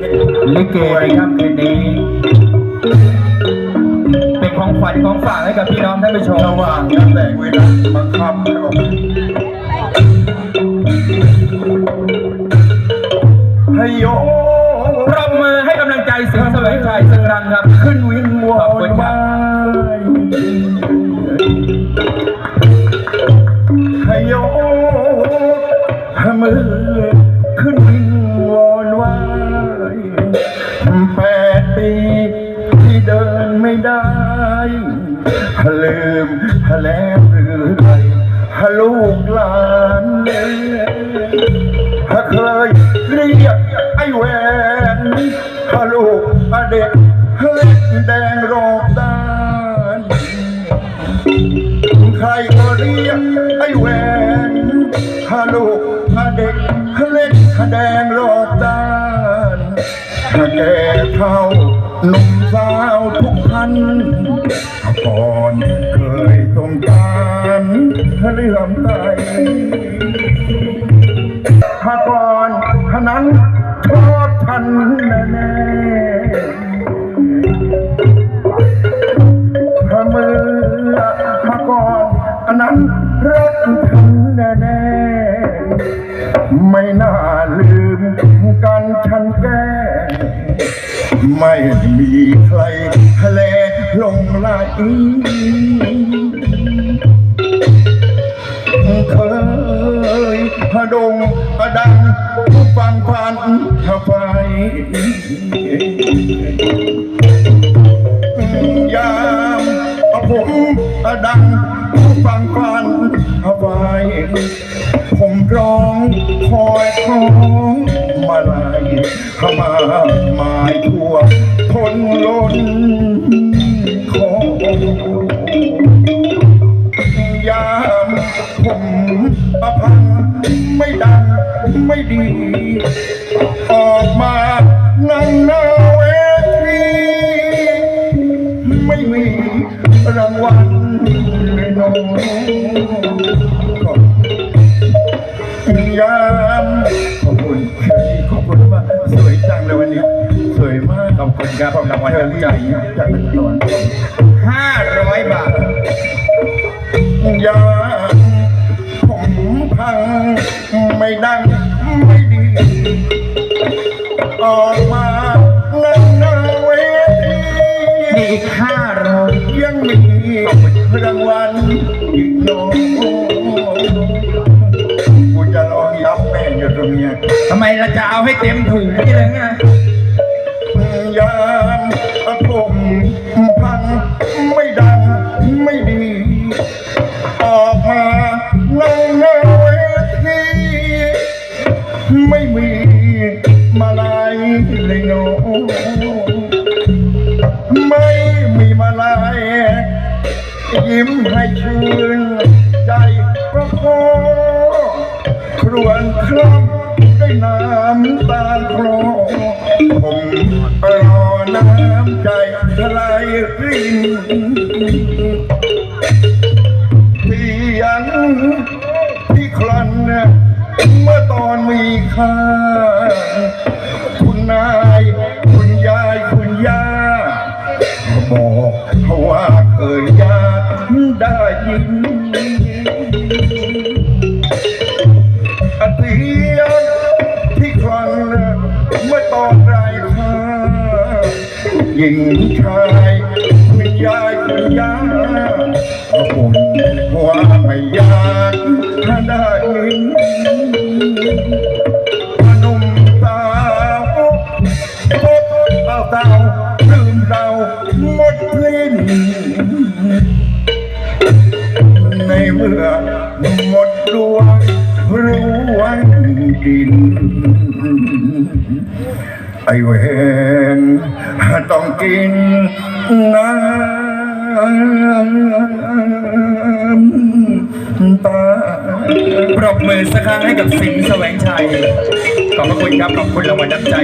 ลิเกในค่ำคืนนี้ เป็นของขวัญของฝากให้กับพี่น้องท่านผู้ชมระหว่างนักแต่งเวลาบังคับให้ออกให้โยปรบมือให้กำลังใจสิงห์แสวงชัยสักครั้งครับ ขึ้นวิงวอขอบคุนณครัวาบยให้โยให้มือ ลืมแล้วหรือไรลูกหลานถ้าเคยเรียกไอ้แหวนถ้าลูกเด็กเล็กแดงรอบด้านใครก็เรียกไอ้แหวนถ้าลูกเด็กเล็กแดงรอบด้านถ้าแก่เท่า หนุ่มสาวทุกท่านก่อนเคยต้องการเลื่อมใส ไม่มีใครทะเลลงไหลเคยพดงพดังผู้ฟังพันทไฟยามผมดังผู้ฟังพันทไฟผมร้องคอยขอย ข้ามามายทั่วทนล้นของยามผมประพันไม่ดังไม่ดี ออกมานั่งหน้าเวทีไม่มีรางวัลเลยน้อง ขอบคุณครับรางวัลน้ำใจจากนักร้อง500บาทยาผมพังไม่ดังไม่ดี ออกมานั่งหน้าเวทีมีอีก500ยังมีรางวัลอีกนกูจะร้องยับแม่อยู่ตรงเนี้ยทำไมเราจะเอาให้เต็มถุงนี่เลยไง ยามผมพังไม่ดังไม่ดี ออกมานั่งหน้าเวทีไม่มีมาลายเลยโนไม่มีมาลายยิ้มให้ชื่นใจก็พอครวนคล่ำ ด้วยน้ำตาคลผมรอน้ำใจทลายรินเสียงที่คลันเมื่อตอนมีค่า คุณนาย คุณยาย คุณย่าบอกว่าเคยยากได้ยิน หญิงชายคุณยายคุณย่าคุณว่าไม่ยากถ้าได้ยินหนุ่มสาวพบเอาเตาลืมเราหมดลิ้นในเมื่อหมดดวงรู้วันดิน ไอเวนต้องกินน้ำตาปรบมือสักครั้งให้กับสิงห์แสวงชัย ขอบพระคุณครับ ขอบคุณรางวัลน้ำใจ